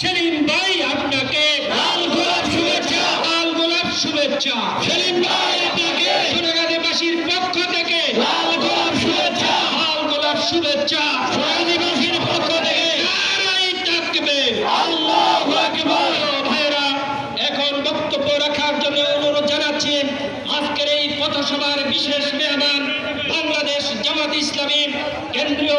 সেলিম ভাই, আপনাকে লাল গোলাপ শুভেচ্ছা। লাল গোলাপ শুভেচ্ছা। সেলিম ভাই, আপনাকে সোনাগাজীবাসীর পক্ষ থেকে লাল গোলাপ শুভেচ্ছা। লাল গোলাপ শুভেচ্ছা। পক্ষ থেকে থাকবে আল্লাহু আকবার। এখন বক্তব্য রাখার জন্য অনুরোধ জানাচ্ছি, আজকের এই পথসভার বিশেষ মেহমান বাংলাদেশ জামাত ইসলামী কেন্দ্রীয়